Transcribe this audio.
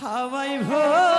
হাওয়াই ভোর